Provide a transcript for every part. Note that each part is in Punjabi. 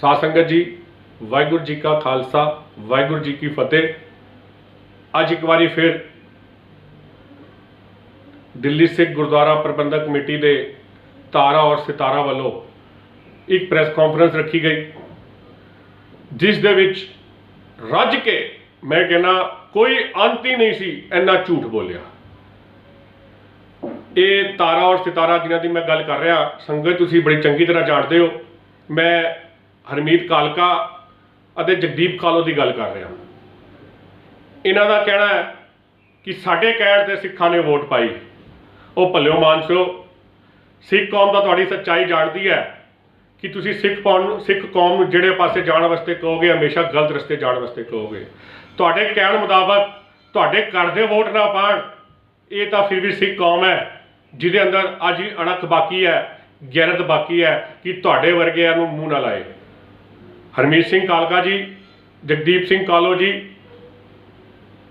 ਸਾਧ ਸੰਗਤ ਜੀ, ਵਾਹਿਗੁਰੂ ਜੀ ਕਾ ਖਾਲਸਾ, ਵਾਹਿਗੁਰੂ ਜੀ ਕੀ ਫਤਿਹ। ਅੱਜ ਇੱਕ ਵਾਰੀ ਫਿਰ ਦਿੱਲੀ ਸਿੱਖ ਗੁਰਦੁਆਰਾ ਪ੍ਰਬੰਧਕ ਕਮੇਟੀ ਦੇ ਤਾਰਾ ਔਰ ਸਿਤਾਰਾ ਵੱਲੋਂ ਇੱਕ ਪ੍ਰੈਸ ਕਾਨਫਰੰਸ ਰੱਖੀ ਗਈ, ਜਿਸ ਦੇ ਵਿੱਚ ਰੱਜ ਕੇ ਮੈਂ ਕਹਿੰਦਾ ਕੋਈ ਅੰਤ ਹੀ ਨਹੀਂ ਸੀ, ਇੰਨਾ ਝੂਠ ਬੋਲਿਆ। ਇਹ ਤਾਰਾ ਔਰ ਸਿਤਾਰਾ ਜਿਨ੍ਹਾਂ ਦੀ ਮੈਂ ਗੱਲ ਕਰ ਰਿਹਾ, ਸੰਗਤ ਤੁਸੀਂ ਬੜੀ ਚੰਗੀ ਤਰ੍ਹਾਂ ਜਾਣਦੇ ਹੋ। ਮੈਂ ਹਰਮੀਤ ਕਾਲਕਾ ਅਤੇ ਜਗਦੀਪ ਕਾਲੋ ਦੀ ਗੱਲ ਕਰ ਰਿਹਾ। ਇਹਨਾਂ ਦਾ ਕਹਿਣਾ ਹੈ ਕਿ ਸਾਡੇ ਕਹਿਣ ਤੇ ਸਿੱਖਾਂ ਨੇ ਵੋਟ ਪਾਈ। ਉਹ ਭੱਲਿਓ ਮਾਨਸੋ, ਸਿੱਖ ਕੌਮ ਦਾ ਤੁਹਾਡੀ ਸੱਚਾਈ ਜਾਣਦੀ ਹੈ ਕਿ ਤੁਸੀਂ ਸਿੱਖ ਕੌਮ ਨੂੰ, ਸਿੱਖ ਕੌਮ ਨੂੰ ਜਿਹੜੇ ਪਾਸੇ ਜਾਣ ਵਾਸਤੇ ਕਹੋਗੇ, ਹਮੇਸ਼ਾ ਗਲਤ ਰਸਤੇ ਜਾਣ ਵਾਸਤੇ ਕਹੋਗੇ। ਤੁਹਾਡੇ ਕਹਿਣ ਮੁਤਾਬਕ ਤੁਹਾਡੇ ਘਰ ਦੇ ਵੋਟ ਨਾ ਪਾਣ, ਇਹ ਤਾਂ ਫਿਰ ਵੀ ਸਿੱਖ ਕੌਮ ਹੈ, ਜਿਹਦੇ ਅੰਦਰ ਅੱਜ ਵੀ ਅਣਖ ਬਾਕੀ ਹੈ, ਗੈਰਤ ਬਾਕੀ ਹੈ ਕਿ ਤੁਹਾਡੇ ਵਰਗਿਆਂ ਨੂੰ ਮੂੰਹ ਨਾ ਲਾਏ। ਹਰਮੀਤ ਸਿੰਘ ਕਾਲਕਾ ਜੀ, ਜਗਦੀਪ ਸਿੰਘ ਕਾਲੋ ਜੀ,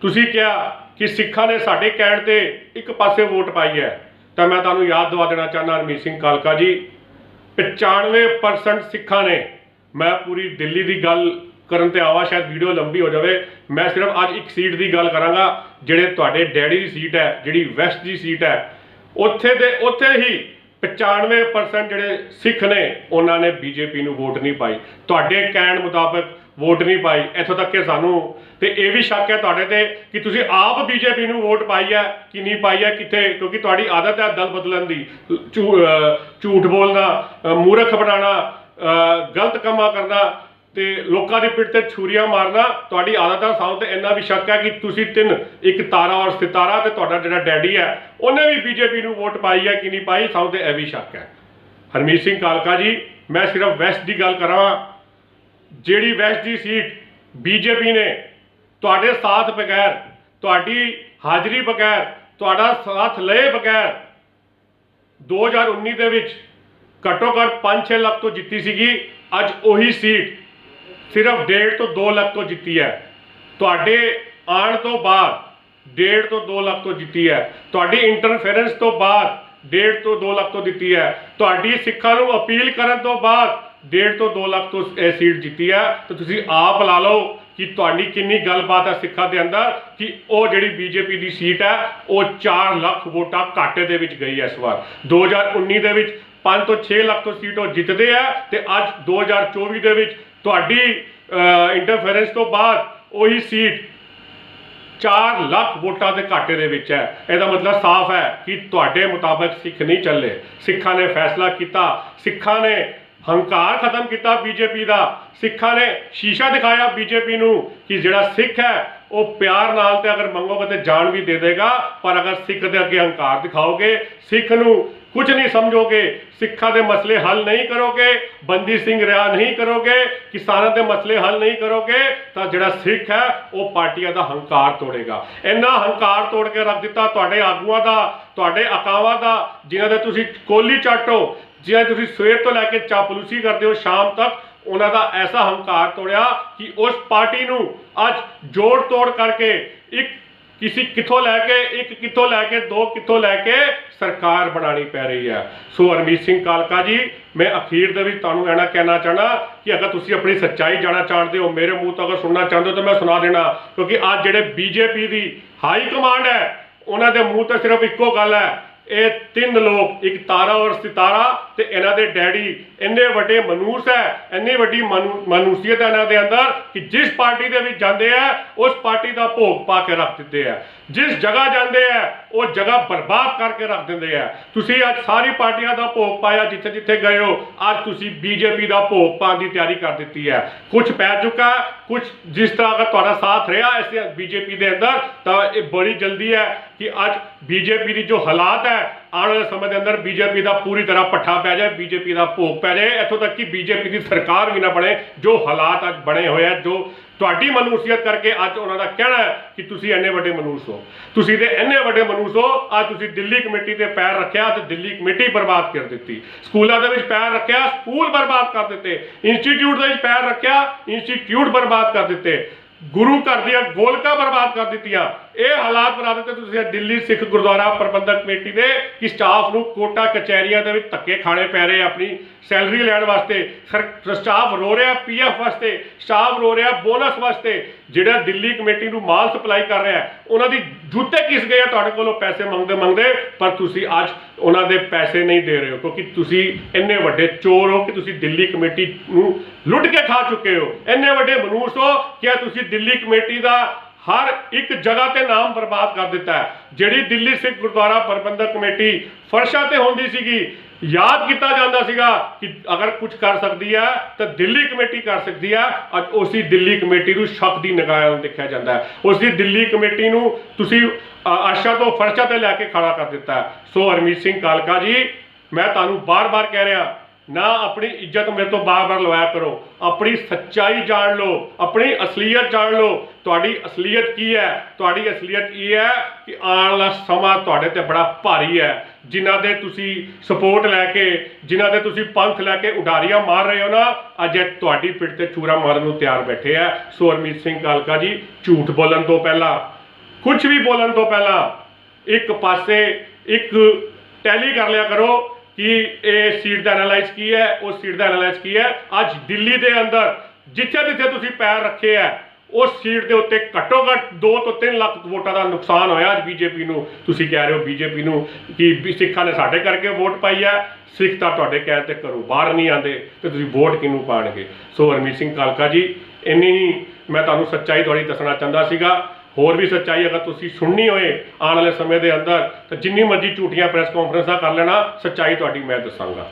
ਤੁਸੀਂ ਕਿਹਾ ਕਿ ਸਿੱਖਾਂ ਨੇ ਸਾਡੇ ਕਹਿਣ ਤੇ ਇੱਕ ਪਾਸੇ ਵੋਟ ਪਾਈ ਹੈ। ਤਾਂ ਮੈਂ ਤੁਹਾਨੂੰ ਯਾਦ ਦਿਵਾ ਦੇਣਾ ਚਾਹੁੰਦਾ ਹਰਮੀਤ ਸਿੰਘ ਕਾਲਕਾ ਜੀ 95% ਸਿੱਖਾਂ ਨੇ, ਮੈਂ ਪੂਰੀ ਦਿੱਲੀ ਦੀ ਗੱਲ ਕਰਨ ਤੇ ਆਵਾ, ਸ਼ਾਇਦ ਵੀਡੀਓ ਲੰਬੀ ਹੋ ਜਾਵੇ, ਮੈਂ ਸਿਰਫ ਅੱਜ ਇੱਕ ਸੀਟ ਦੀ ਗੱਲ ਕਰਾਂਗਾ, ਜਿਹੜੇ ਤੁਹਾਡੇ ਡੈਡੀ ਦੀ ਸੀਟ ਹੈ, ਜਿਹੜੀ ਵੈਸਟ ਦੀ ਸੀਟ ਹੈ, ਉੱਥੇ ਦੇ, ਉੱਥੇ ਹੀ 95% ਜਿਹੜੇ ਸਿੱਖ ਨੇ, ਉਹਨਾਂ ਨੇ ਬੀਜੇਪੀ ਨੂੰ ਵੋਟ ਨਹੀਂ ਪਾਈ। ਤੁਹਾਡੇ ਕਹਿਣ ਮੁਤਾਬਕ ਵੋਟ ਨਹੀਂ ਪਾਈ। ਇੱਥੋਂ ਤੱਕ ਕਿ ਸਾਨੂੰ ਤੇ ਇਹ ਵੀ ਸ਼ੱਕ ਹੈ ਤੁਹਾਡੇ ਤੇ ਕਿ ਤੁਸੀਂ ਆਪ ਬੀਜੇਪੀ ਨੂੰ ਵੋਟ ਪਾਈ ਹੈ ਕਿ ਨਹੀਂ ਪਾਈ ਹੈ, ਕਿੱਥੇ? ਕਿਉਂਕਿ ਤੁਹਾਡੀ ਆਦਤ ਹੈ ਦਲ ਬਦਲਣ ਦੀ। ਝੂ- ਝੂਠ ਬੋਲਣਾ ਮੂਰਖ ਬਣਾਉਣਾ ਗਲਤ ਕੰਮਾਂ ਕਰਨਾ। ਤੇ ਲੋਕਾਂ ਦੀ ਪਿੱਠ ਤੇ ਛੁਰੀਆਂ ਮਾਰਨਾ, ਤੁਹਾਡੀ ਆਦਤ ਹੈ ਸਾਨੂੰ ਤੇ ਇੰਨਾ ਵੀ ਸ਼ੱਕ ਹੈ ਕਿ ਤੁਸੀਂ ਤਿੰਨ, ਇੱਕ ਤਾਰਾ ਔਰ ਸਿਤਾਰਾ ਤੇ ਤੁਹਾਡਾ ਜਿਹੜਾ ਡੈਡੀ ਹੈ, ਉਹਨੇ ਵੀ ਬੀਜੇਪੀ ਨੂੰ ਵੋਟ ਪਾਈ ਹੈ ਕਿ ਨਹੀਂ ਪਾਈ ਸਾਨੂੰ ਤੇ ਇਹ ਵੀ ਸ਼ੱਕ ਹੈ। ਹਰਮੀਤ ਸਿੰਘ ਕਾਲਕਾ ਜੀ, ਮੈਂ ਸਿਰਫ ਵੈਸਟ ਦੀ ਗੱਲ ਕਰਾਂ ਜਿਹੜੀ ਵੈਸਟ ਦੀ ਸੀਟ ਬੀਜੇਪੀ ਨੇ, ਤੁਹਾਡੇ ਸਾਥ ਬਗੈਰ, ਤੁਹਾਡੀ ਹਾਜ਼ਰੀ ਬਗੈਰ, ਤੁਹਾਡਾ ਸਾਥ ਲਏ ਬਗੈਰ 2019 ਦੇ ਵਿੱਚ ਘੱਟੋ ਘੱਟ 5-6 ਲੱਖ ਤੋਂ ਜਿੱਤੀ ਸੀਗੀ, ਅੱਜ ਉਹੀ ਸੀਟ ਸਿਰਫ 1.5 ਤੋਂ 2 ਲੱਖ ਤੋਂ ਜਿੱਤੀ ਹੈ। ਤੁਹਾਡੇ ਆਉਣ ਤੋਂ ਬਾਅਦ 1.5 ਤੋਂ 2 ਲੱਖ ਤੋਂ ਜਿੱਤੀ ਹੈ। ਤੁਹਾਡੀ ਇੰਟਰਫੇਰੈਂਸ ਤੋਂ ਬਾਅਦ 1.5 ਤੋਂ 2 ਲੱਖ ਤੋਂ ਜਿੱਤੀ ਹੈ। ਤੁਹਾਡੀ ਸਿੱਖਾਂ ਨੂੰ ਅਪੀਲ ਕਰਨ ਤੋਂ ਬਾਅਦ 1.5 ਤੋਂ 2 ਲੱਖ ਤੋਂ ਇਹ ਸੀਟ ਜਿੱਤੀ ਹੈ। ਤਾਂ ਤੁਸੀਂ ਆਪ ਲਾ ਲਓ ਕਿ ਤੁਹਾਡੀ ਕਿੰਨੀ ਗੱਲਬਾਤ ਹੈ ਸਿੱਖਾਂ ਦੇ ਅੰਦਰ ਕਿ ਉਹ ਜਿਹੜੀ ਬੀਜੇਪੀ ਦੀ ਸੀਟ ਹੈ, ਉਹ 4 ਲੱਖ ਵੋਟਾਂ ਘਾਟੇ ਦੇ ਵਿੱਚ ਗਈ ਹੈ ਇਸ ਵਾਰ। 2019 ਦੇ ਵਿੱਚ 5 ਤੋਂ 6 ਲੱਖ ਤੋਂ ਸੀਟ ਉਹ ਜਿੱਤਦੇ ਆ ਤੇ ਅੱਜ 2024 ਦੇ ਵਿੱਚ ਤੁਹਾਡੀ ਇੰਟਰਫੇਰੈਂਸ ਤੋਂ ਬਾਅਦ ਉਹੀ ਸੀਟ 4 ਲੱਖ ਵੋਟਾਂ ਦੇ ਘਾਟੇ ਦੇ ਵਿੱਚ ਹੈ। ਇਹਦਾ ਮਤਲਬ ਸਾਫ਼ ਹੈ ਕਿ ਤੁਹਾਡੇ ਮੁਤਾਬਕ ਸਿੱਖ ਨਹੀਂ ਚੱਲੇ। ਸਿੱਖਾਂ ਨੇ ਫੈਸਲਾ ਕੀਤਾ, ਸਿੱਖਾਂ ਨੇ ਹੰਕਾਰ ਖਤਮ ਕੀਤਾ ਬੀਜੇਪੀ ਦਾ। ਸਿੱਖਾਂ ਨੇ ਸ਼ੀਸ਼ਾ ਦਿਖਾਇਆ ਬੀਜੇਪੀ ਨੂੰ ਕਿ ਜਿਹੜਾ ਸਿੱਖ ਹੈ, ਉਹ ਪਿਆਰ ਨਾਲ ਤੇ ਅਗਰ ਮੰਗੋਗੇ ਤੇ ਜਾਨ ਵੀ ਦੇ ਦੇਗਾ, ਪਰ ਅਗਰ ਸਿੱਖ ਦੇ ਅੱਗੇ ਹੰਕਾਰ ਦਿਖਾਓਗੇ, ਸਿੱਖ ਨੂੰ ਕੁਝ ਨਹੀਂ ਸਮਝੋਗੇ। ਸਿੱਖਾਂ ਦੇ ਮਸਲੇ ਹੱਲ ਨਹੀਂ ਕਰੋਗੇ, ਬੰਦੀ ਸਿੰਘ ਰਿਹਾ ਨਹੀਂ ਕਰੋਗੇ, ਕਿਸਾਨਾਂ ਦੇ ਮਸਲੇ ਹੱਲ ਨਹੀਂ ਕਰੋਗੇ, ਤਾਂ ਜਿਹੜਾ ਸਿੱਖ ਹੈ, ਉਹ ਪਾਰਟੀਆਂ ਦਾ ਹੰਕਾਰ ਤੋੜੇਗਾ। ਇੰਨਾ ਹੰਕਾਰ ਤੋੜ ਕੇ ਰੱਖ ਦਿੱਤਾ ਤੁਹਾਡੇ ਆਗੂਆਂ ਦਾ, ਤੁਹਾਡੇ ਅਕਾਵਾਂ ਦਾ, ਜਿਨ੍ਹਾਂ ਦੇ ਤੁਸੀਂ ਕੋਲੀ ਚਾਟੋ, ਜਿਨ੍ਹਾਂ ਦੀ ਤੁਸੀਂ ਸਵੇਰ ਤੋਂ ਲੈ ਕੇ ਚਾਪਲੂਸੀ ਕਰਦੇ ਹੋ, ਸ਼ਾਮ ਤੱਕ, ਉਹਨਾਂ ਦਾ ਐਸਾ ਹੰਕਾਰ ਤੋੜਿਆ ਕਿ ਉਸ ਪਾਰਟੀ ਨੂੰ ਅੱਜ ਜੋੜ ਤੋੜ ਕਰਕੇ ਇੱਕ ਕਿਸੇ ਕਿੱਥੋਂ ਲੈ ਕੇ ਇੱਕ ਕਿੱਥੋਂ ਲੈ ਕੇ ਦੋ ਕਿੱਥੋਂ ਲੈ ਕੇ ਸਰਕਾਰ ਬਣਾਣੀ ਪੈ ਰਹੀ ਹੈ ਸੋ ਹਰਮੀਤ ਸਿੰਘ ਕਾਲਕਾ ਜੀ ਮੈਂ ਅਖੀਰ ਦੇ ਵਿੱਚ ਤੁਹਾਨੂੰ ਕਹਿਣਾ ਕਹਿਣਾ ਚਾਹਣਾ ਕਿ ਅਗਰ ਤੁਸੀਂ ਆਪਣੀ ਸੱਚਾਈ ਜਾਣਾ ਚਾਹੁੰਦੇ ਹੋ ਮੇਰੇ ਮੂੰਹ ਤੋਂ ਅਗਰ ਸੁਣਨਾ ਚਾਹੁੰਦੇ ਹੋ ਤਾਂ ਮੈਂ ਸੁਣਾ ਦੇਣਾ ਕਿਉਂਕਿ ਅੱਜ ਜਿਹੜੇ ਬੀਜੇਪੀ ਦੀ ਹਾਈ ਕਮਾਂਡ ਹੈ ਉਹਨਾਂ ਦੇ ਮੂੰਹ ਤੇ ਸਿਰਫ ਇੱਕੋ ਗੱਲ ਹੈ ਇਹ ਤਿੰਨ ਲੋਕ, ਇੱਕ ਤਾਰਾ ਔਰ ਸਿਤਾਰਾ ਤੇ ਇਹਨਾਂ ਦੇ ਡੈਡੀ। ਇੰਨੇ ਵੱਡੇ ਮਨੂਸ ਹੈ, ਇੰਨੀ ਵੱਡੀ ਮਨੂ- ਮਨੂਸੀਅਤ ਹੈ ਇਹਨਾਂ ਦੇ ਅੰਦਰ ਕਿ ਜਿਸ ਪਾਰਟੀ ਦੇ ਵਿੱਚ ਜਾਂਦੇ ਆ, ਉਸ ਪਾਰਟੀ ਦਾ ਭੋਗ ਪਾ ਕੇ ਰੱਖ ਦਿੰਦੇ ਆ। ਜਿਸ ਜਗ੍ਹਾ ਜਾਂਦੇ ਆ, ਉਹ ਜਗ੍ਹਾ ਬਰਬਾਦ ਕਰਕੇ ਰੱਖ ਦਿੰਦੇ ਆ। ਤੁਸੀਂ ਅੱਜ ਸਾਰੀ ਪਾਰਟੀਆਂ ਦਾ ਭੋਗ ਪਾਇਆ ਜਿੱਥੇ ਜਿੱਥੇ ਗਏ ਹੋ, ਅੱਜ ਤੁਸੀਂ ਬੀਜੇਪੀ ਦਾ ਭੋਗ ਪਾਉਣ ਦੀ ਤਿਆਰੀ ਕਰ ਦਿੱਤੀ ਹੈ। ਕੁਝ ਪੈ ਚੁੱਕਾ ਹੈ ਕੁਝ ਜਿਸ ਤਰ੍ਹਾਂ ਅਗਰ ਤੁਹਾਡਾ ਸਾਥ ਰਿਹਾ ਇਸ ਬੀਜੇਪੀ ਦੇ ਅੰਦਰ, ਤਾਂ ਇਹ ਬੜੀ ਜਲਦੀ ਹੈ ਕਿ ਅੱਜ ਬੀਜੇਪੀ ਦੀ ਜੋ ਹਾਲਾਤ ਹੈ, ਆਉਣ ਵਾਲੇ ਸਮੇਂ ਦੇ ਅੰਦਰ ਬੀਜੇਪੀ ਦਾ ਪੂਰੀ ਤਰ੍ਹਾਂ ਪੱਠਾ ਪੈ ਜਾਏ, ਬੀਜੇਪੀ ਦਾ ਭੋਗ ਪੈ ਜਾਏ। ਇੱਥੋਂ ਤੱਕ ਕਿ ਬੀਜੇਪੀ ਦੀ ਸਰਕਾਰ ਵੀ ਨਾ ਬਣੇ, ਜੋ ਹਾਲਾਤ ਅੱਜ ਬਣੇ ਹੋਏ ਆ, ਜੋ ਤੁਹਾਡੀ ਮਨੂਸੀਅਤ ਕਰਕੇ ਅੱਜ ਉਹਨਾਂ ਦਾ ਕਹਿਣਾ ਹੈ ਕਿ ਤੁਸੀਂ ਇੰਨੇ ਵੱਡੇ ਮਨੂਸ ਹੋ। ਤੁਸੀਂ ਤੇ ਇੰਨੇ ਵੱਡੇ ਮਨੂਸ ਹੋ, ਅੱਜ ਤੁਸੀਂ ਦਿੱਲੀ ਕਮੇਟੀ ਤੇ ਪੈਰ ਰੱਖਿਆ ਤੇ ਦਿੱਲੀ ਕਮੇਟੀ ਬਰਬਾਦ ਕਰ ਦਿੱਤੀ। ਸਕੂਲਾਂ ਦੇ ਵਿੱਚ ਪੈਰ ਰੱਖਿਆ, ਸਕੂਲ ਬਰਬਾਦ ਕਰ ਦਿੱਤੇ। ਇੰਸਟੀਚਿਊਟ ਦੇ ਵਿੱਚ ਪੈਰ ਰੱਖਿਆ, ਇੰਸਟੀਚਿਊਟ ਬਰਬਾਦ ਕਰ ਦਿੱਤੇ। ਗੁਰੂ ਘਰ ਦੀਆਂ ਗੋਲਕਾਂ ਬਰਬਾਦ ਕਰ ਦਿੱਤੀਆਂ। ਇਹ ਹਾਲਾਤ ਬਣਾ ਦਿੱਤੇ ਤੁਸੀਂ ਦਿੱਲੀ ਸਿੱਖ ਗੁਰਦੁਆਰਾ ਪ੍ਰਬੰਧਕ ਕਮੇਟੀ ਦੇ ਕਿ ਸਟਾਫ ਨੂੰ ਕੋਟਾ ਕਚਹਿਰੀਆਂ ਦੇ ਵਿੱਚ ਧੱਕੇ ਖਾਣੇ ਪੈ ਰਹੇ ਆਪਣੀ ਸੈਲਰੀ ਲੈਣ ਵਾਸਤੇ। ਸਰ- ਸਟਾਫ ਰੋ ਰਿਹਾ ਪੀਐਫ ਵਾਸਤੇ ਸਟਾਫ ਰੋ ਰਿਹਾ ਬੋਨਸ ਵਾਸਤੇ। ਜਿਹੜਾ ਦਿੱਲੀ ਕਮੇਟੀ ਨੂੰ ਮਾਲ ਸਪਲਾਈ ਕਰ ਰਿਹਾ, ਉਹਨਾਂ ਦੀ ਜੁੱਤੇ ਕਿਸ ਗਏ ਆ, ਤੁਹਾਡੇ ਕੋਲੋਂ ਪੈਸੇ ਮੰਗਦੇ ਮੰਗਦੇ, ਪਰ ਤੁਸੀਂ ਅੱਜ ਉਹਨਾਂ ਦੇ ਪੈਸੇ ਨਹੀਂ ਦੇ ਰਹੇ ਹੋ, ਕਿਉਂਕਿ ਤੁਸੀਂ ਇੰਨੇ ਵੱਡੇ ਚੋਰ ਹੋ ਕਿ ਤੁਸੀਂ ਦਿੱਲੀ ਕਮੇਟੀ ਨੂੰ ਲੁੱਟ ਕੇ ਖਾ ਚੁੱਕੇ ਹੋ। ਇੰਨੇ ਵੱਡੇ ਮਨੂਸ ਹੋ ਕਿ ਤੁਸੀਂ ਦਿੱਲੀ ਕਮੇਟੀ ਦਾ ਹਰ ਇੱਕ ਜਗ੍ਹਾ ਤੇ ਨਾਮ ਬਰਬਾਦ ਕਰ ਦਿੱਤਾ ਜਿਹੜੀ ਦਿੱਲੀ ਸਿੱਖ ਗੁਰਦੁਆਰਾ ਪ੍ਰਬੰਧਕ ਕਮੇਟੀ ਫਰਸ਼ਾਂ ਤੇ ਹੁੰਦੀ ਸੀਗੀ ਯਾਦ ਕੀਤਾ ਜਾਂਦਾ ਸੀਗਾ ਕਿ ਅਗਰ ਕੁਝ ਕਰ ਸਕਦੀ ਹੈ ਤਾਂ ਦਿੱਲੀ ਕਮੇਟੀ ਕਰ ਸਕਦੀ ਹੈ। ਅੱਜ ਉਸੇ ਦਿੱਲੀ ਕਮੇਟੀ ਨੂੰ ਸ਼ੱਕ ਦੀ ਨਿਗਾਹ ਨਾਲ ਦੇਖਿਆ ਜਾਂਦਾ ਹੈ। ਉਸੇ ਦਿੱਲੀ ਕਮੇਟੀ ਨੂੰ ਤੁਸੀਂ ਅ, ਆਸ਼ਾ ਤੋਂ ਫਰਸ਼ਾਂ ਤੇ ਲੈ ਕੇ ਖੜਾ ਕਰ ਦਿੱਤਾ ਸੋ ਹਰਮੀਤ ਸਿੰਘ ਕਾਲਕਾ ਜੀ ਮੈਂ ਤੁਹਾਨੂੰ ਬਾਰ-ਬਾਰ ਕਹਿ ਰਿਹਾ ਨਾ ਆਪਣੀ ਇੱਜ਼ਤ ਮੇਰੇ ਤੋਂ ਬਾਰ-ਬਾਰ ਲਵਾਇਆ ਕਰੋ। ਆਪਣੀ ਸੱਚਾਈ ਜਾਣ ਲਓ, ਆਪਣੀ ਅਸਲੀਅਤ ਜਾਣ ਲਓ। ਤੁਹਾਡੀ ਅਸਲੀਅਤ ਕੀ ਹੈ? ਤੁਹਾਡੀ ਅਸਲੀਅਤ ਇਹ ਹੈ ਕਿ ਆਉਣ ਵਾਲਾ ਸਮਾਂ ਤੁਹਾਡੇ ਤੇ ਬੜਾ ਭਾਰੀ ਹੈ। ਜਿਨ੍ਹਾਂ ਦੇ ਤੁਸੀਂ ਸਪੋਰਟ ਲੈ ਕੇ, ਜਿਨ੍ਹਾਂ ਦੇ ਤੁਸੀਂ ਪੰਥ ਲੈ ਕੇ ਉਡਾਰੀਆਂ ਮਾਰ ਰਹੇ ਹੋ ਨਾ, ਅੱਜ ਤੁਹਾਡੀ ਪਿੱਠ ਤੇ ਚੂਰਾ ਮਾਰਨ ਨੂੰ ਤਿਆਰ ਬੈਠੇ ਆ। ਸੋ ਸਿੰਘ ਕਾਲਕਾ ਜੀ, ਝੂਠ ਬੋਲਣ ਤੋਂ ਪਹਿਲਾਂ ਕੁਝ ਵੀ ਬੋਲਣ ਤੋਂ ਪਹਿਲਾਂ, ਇੱਕ ਪਾਸੇ ਇੱਕ ਟੈਲੀ ਕਰ ਲਿਆ ਕਰੋ ਕਿ ਇਹ ਸੀਟ ਦਾ ਐਨਾਲਾਈਜ਼ ਕੀ ਹੈ ਉਸ ਸੀਟ ਦਾ ਐਨਾਲਾਈਜ਼ ਕੀ ਹੈ? ਅੱਜ ਦਿੱਲੀ ਦੇ ਅੰਦਰ ਜਿੱਥੇ ਜਿੱਥੇ ਤੁਸੀਂ ਪੈਰ ਰੱਖੇ ਆ ਉਸ ਸੀਟ ਦੇ ਉੱਤੇ ਘੱਟੋ ਘੱਟ 2 ਤੋਂ 3 ਲੱਖ ਵੋਟਾਂ ਦਾ ਨੁਕਸਾਨ ਹੋਇਆ ਅੱਜ ਬੀਜੇਪੀ ਨੂੰ। ਤੁਸੀਂ ਕਹਿ ਰਹੇ ਹੋ ਬੀਜੇਪੀ ਨੂੰ ਕਿ ਵੀ ਸਿੱਖਾਂ ਨੇ ਸਾਡੇ ਕਰਕੇ ਵੋਟ ਪਾਈ ਹੈ, ਸਿੱਖ ਤਾਂ ਤੁਹਾਡੇ ਕਹਿਣ ਤੇ ਘਰੋਂ ਬਾਹਰ ਨਹੀਂ ਆਉਂਦੇ ਤੇ ਤੁਸੀਂ ਵੋਟ ਕਿਹਨੂੰ ਪਾਣਗੇ? ਸੋ ਹਰਮੀਤ ਸਿੰਘ ਕਾਲਕਾ ਜੀ, ਇੰਨੀ ਮੈਂ ਤੁਹਾਨੂੰ ਸੱਚਾਈ ਤੁਹਾਡੀ ਦੱਸਣਾ ਚਾਹੁੰਦਾ ਸੀਗਾ। ਹੋਰ ਵੀ ਸੱਚਾਈ ਅਗਰ ਤੁਸੀਂ ਸੁਣਨੀ ਹੋਏ ਆਉਣ ਵਾਲੇ ਸਮੇਂ ਦੇ ਅੰਦਰ, ਤਾਂ ਜਿੰਨੀ ਮਰਜ਼ੀ ਝੂਠੀਆਂ ਪ੍ਰੈਸ ਕਾਨਫਰੰਸਾਂ ਕਰ ਲੈਣਾ, ਸੱਚਾਈ ਤੁਹਾਡੀ ਮੈਂ ਦੱਸਾਂਗਾ।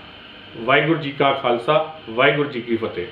ਵਾਹਿਗੁਰੂ ਜੀ ਕਾ ਖਾਲਸਾ, ਵਾਹਿਗੁਰੂ ਜੀ ਕੀ ਫਤਿਹ।